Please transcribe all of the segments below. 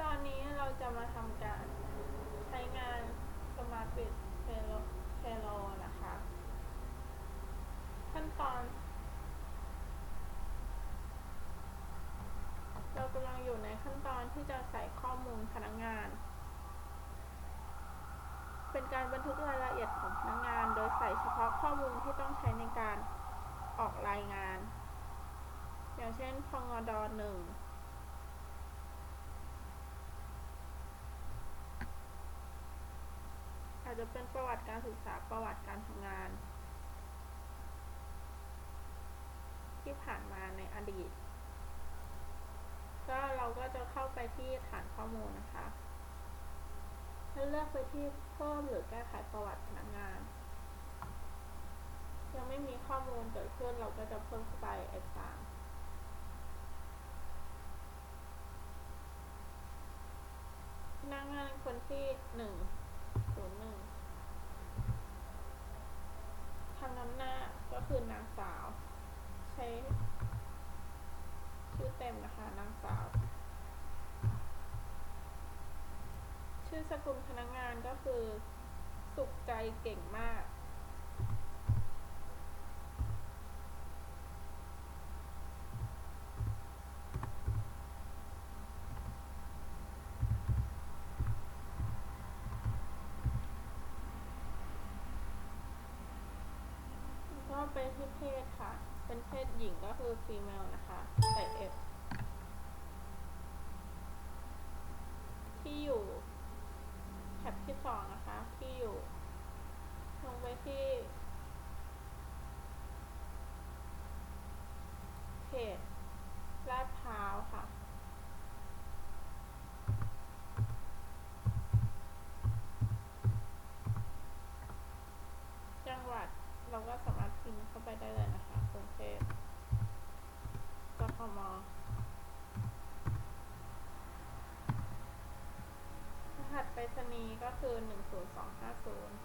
ตอนนี้เราจะมาทำการใช้งาน Smart Bit Payroll Payroll นะคะ ขั้นตอน เรากำลังอยู่ในขั้นตอนที่จะใส่ข้อมูลพนักงาน เป็นการบันทึกรายละเอียดของพนักงาน โดยใส่เฉพาะข้อมูลที่ต้องใช้ในการออกรายงาน อย่างเช่น พงดอหนึ่งอาจจะเป็นประวัติการศึกษาประวัติการทำงาน ที่ผ่านมาในอดีต ก็เราก็จะเข้าไปที่ฐานข้อมูลนะคะแล้วเลือกไปที่เพิ่มหรือแก้ไขประวัติพนักงาน ยังไม่มีข้อมูลเกิดขึ้นเราก็จะเพิ่มเข้าไป F3 นั่งานคนที่หนึ่งศูนย์หนึ่งทำน้ำหน้าก็คือนางสาว ใช้ชื่อเต็มนะคะนางสาว ชื่อสกุลพนักงานก็คือ สุขใจเก่งมาก ก็ไปที่เพศค่ะ เป็นเพศหญิงก็คือ female นะคะ ใส่ F ที่อยู่แท็บที่สองนะคะ ที่อยู่ ลงไปที่เพจลาดพร้าวค่ะจังหวัดเราก็สามารถ พิมพ์เข้าไปได้เลยนะคะกรุงเทพกทมรหัสไปรษณีย์ก็คือหนึ่งศูนย์สองห้าศูนย์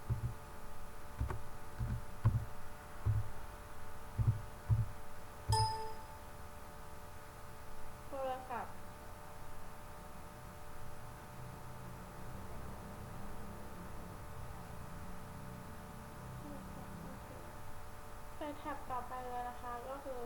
โทรศัพท์ ไป แท็บต่อไปเลยนะคะก็คือ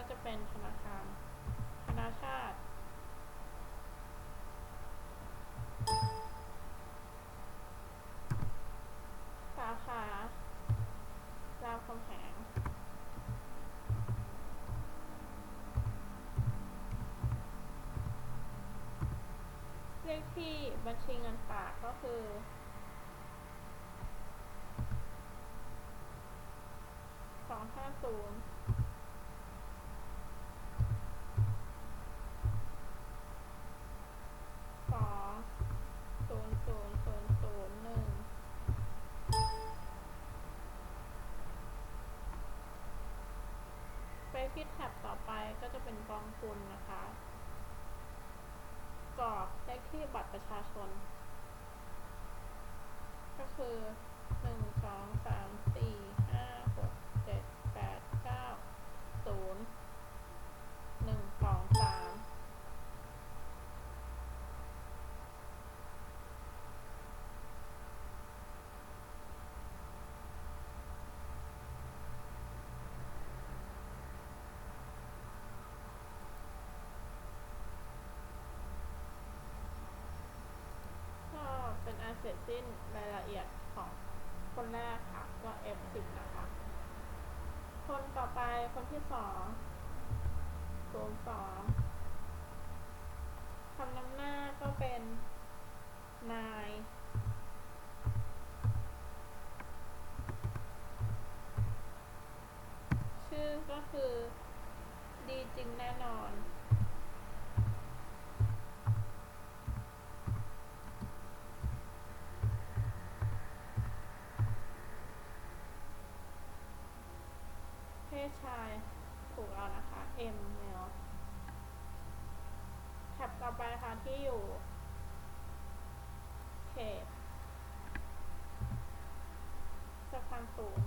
เพราจะเป็นธนาคารธนาชาติ สาขารามคำแหงเลขที่บัญชีเงินฝากก็คือสองห้าศูนย์ ที่แท็บต่อไปก็จะเป็นกองทุนนะคะ กรอกเลขที่บัตรประชาชน ก็คือหนึ่งสองสามสี่ เสร็จสิ้นรายละเอียดของคนแรกค่ะก็ F10 นะคะ คนต่อไปคนที่สองศูนสองคำนำหน้าก็เป็นนาย ชื่อก็คือดีจริงแน่นอน เพศชายถูกแล้วนะคะ M เนาะแท็ บต่อไปค่ะที่อยู่เขตสะพานสูง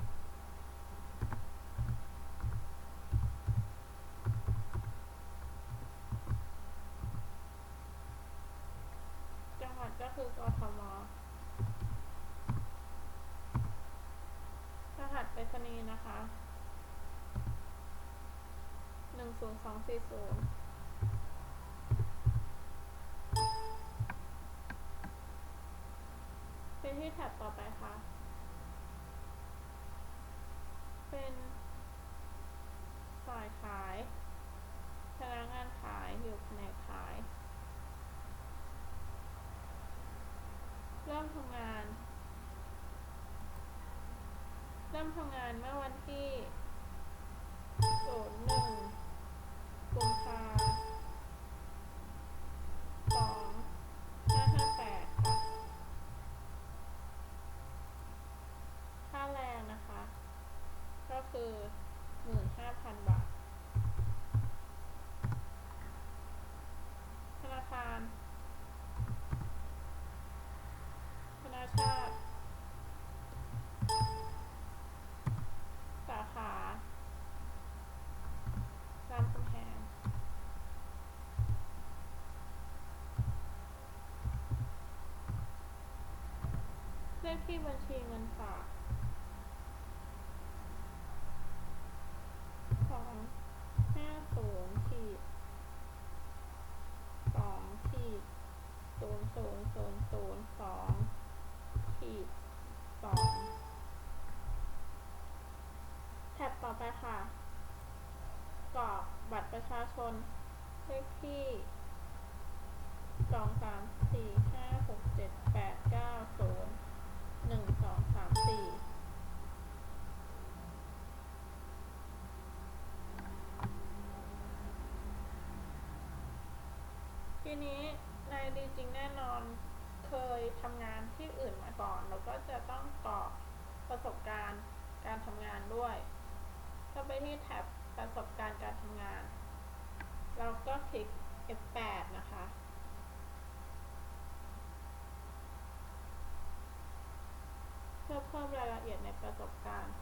จังหวัดก็คือกทมรหัสไปรษณีย์นะคะหนึ่งศูนย์สองสี่ศูนย์ ที่แท็บต่อไปค่ะ เป็นฝ่ายขาย พนักงานขายอยู่แผนกขาย เริ่มทำงาน เริ่มทำงานเมื่อวันที่ศูนย์หนึ่ง เลขที่บัญชีเงินฝากสองห้าศูนย์ขีดสองขีดศูนย์ศูนย์ศูนย์ศูนย์สองขีดสองแท็บต่อไปค่ะ กรอกบัตรประชาชน เลขที่สองสามสี่ห้าหกเจ็ดแปดเก้าศูนย์หนึ่งสองสามสี่ ทีนี้นายดีจริงแน่นอนเคยทำงานที่อื่นมาก่อน แล้วก็จะต้องกรอกประสบการณ์การทำงานด้วย ก็ไปที่แท็บประสบการณ์การทำงาน เราก็คลิก F8 นะคะ เพื่อเพิ่มรายละเอียดในประสบการณ์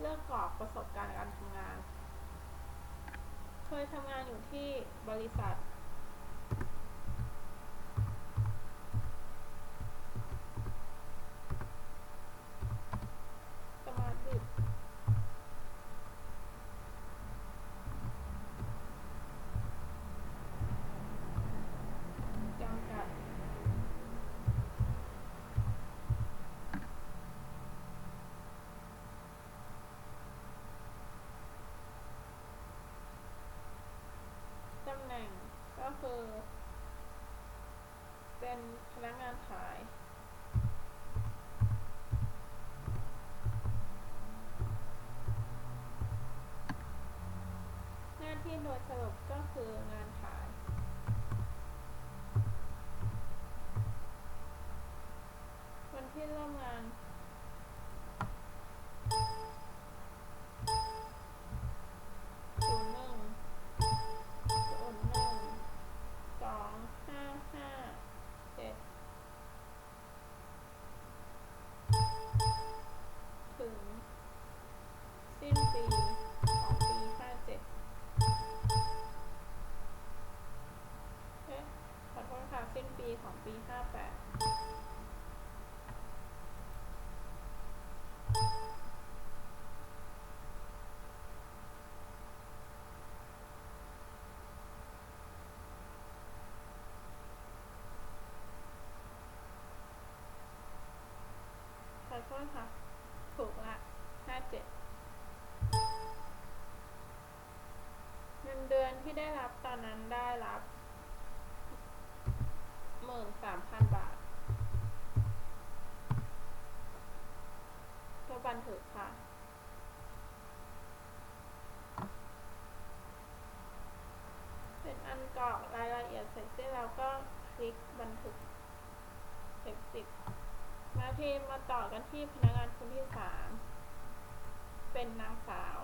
เลือกกรอกประสบการณ์การทำงาน เคยทำงานอยู่ที่บริษัท สมาร์ทบิด จำกัด ตำแหน่งก็ คือ เป็นพนักงานขาย หน้าที่โดยสรุปก็คืองานขาย วันที่เริ่มงาน นปีของปีห้าเจ็ดขอโทษค่ะสิ้นปีของปีห้าแปดขอโทษค่ะถูกละห้าเจ็ด เงินเดือนที่ได้รับตอนนั้นได้รับหมื่นสามพันบาทก็บันทึกค่ะ เป็นอันกรอกรายละเอียดเสร็จสิ้นแล้วก็คลิกบันทึก F10 มาที่มาต่อกันที่พนักงานคนที่สามเป็นนางสาว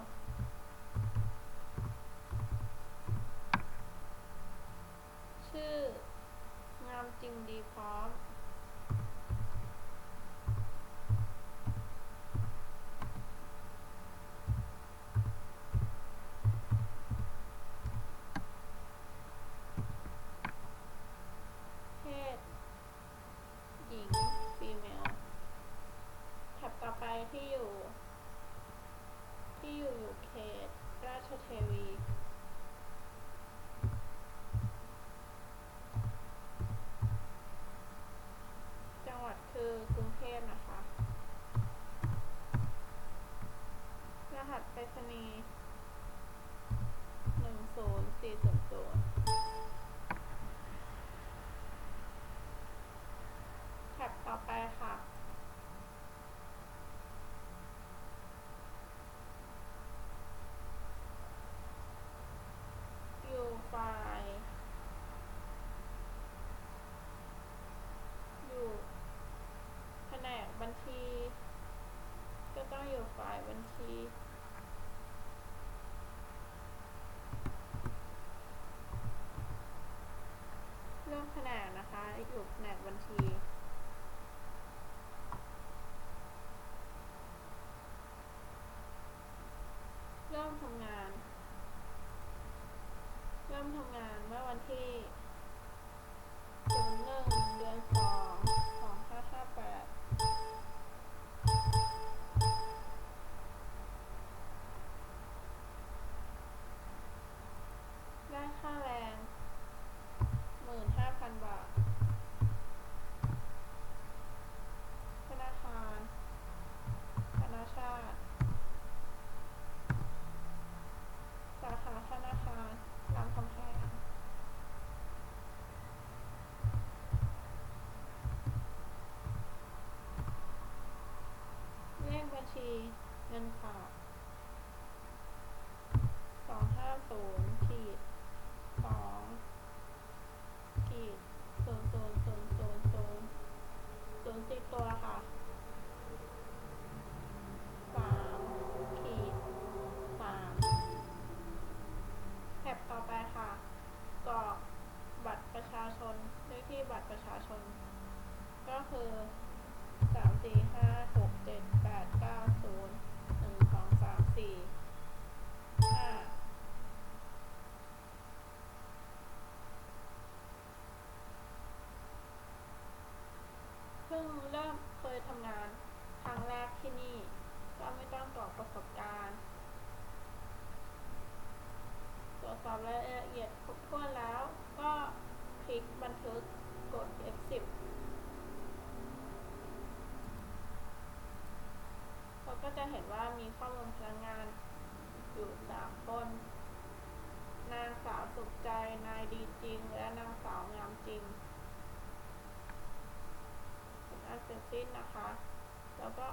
ชื่องามจริงดีพร้อม เพศ หญิง ฟีเมล แท็บต่อไปที่อยู่ ที่อยู่อยู่เขต ราชเทวี จังหวัดคือกรุงเทพนะคะ รหัสไปรษณีย์หนึ่งศูนย์สี่ศูนย์ศูนย์แท็บต่อไปค่ะ อยู่ฝ่าย อยู่แผนกบัญชี ก็ต้องอยู่ฝ่ายบัญชี เรื่องแผน กนะคะอยู่แผนกบัญชีเริ่มทำงาน เริ่มทำงานเมื่อวันที่ เงินฝากสองห้าศูนย์ขีดสองขีดศูนย์ศูนย์ศูนย์ศูนย์ศูนย์ศูนย์สิบตัวค่ะสามขีดสามแท็บต่อไปค่ะกรอกบัตรประชาชนเลขที่บัตรประชาชน ก็คือสามสี่ห้าหกเจ็ดแปดเก้าศูนย์หนึ่งสอง สามสี่ห้าเพิ่งเริ่มเคยทำงานครั้งแรกที่นี่ ก็ไม่ต้องกรอกประสบการณ์ ตรวจสอบรายละเอียดครบถ้วนแล้ว ก็คลิกบันทึกกด F10 เราก็จะเห็นว่ามีข้อมูลพนักงานอยู่สามคน นางสาวสุขใจ นายดีจริง และนางสาวงามจริงเป็ นะคะ แล้วก็